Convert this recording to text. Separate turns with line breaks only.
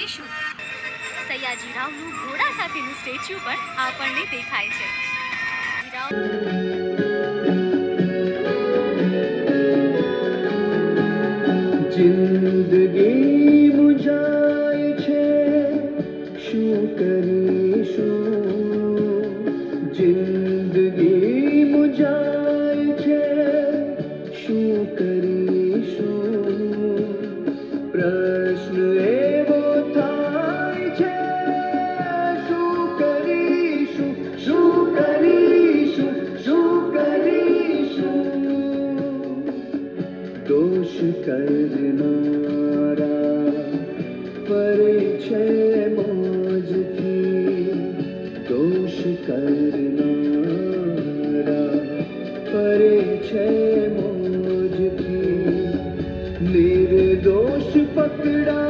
કરીશું. સયાજીરાવનું ઘોડા સાથેનું સ્ટેચ્યુ પણ આપણને દેખાય છે.
જિંદગી મુજાય શું કરીશું? જિંદગી દોષ કરનારા ફરે છે મોજથી દોષ કરનારા ફરે છે મોજથી નિર્દોષ પકડા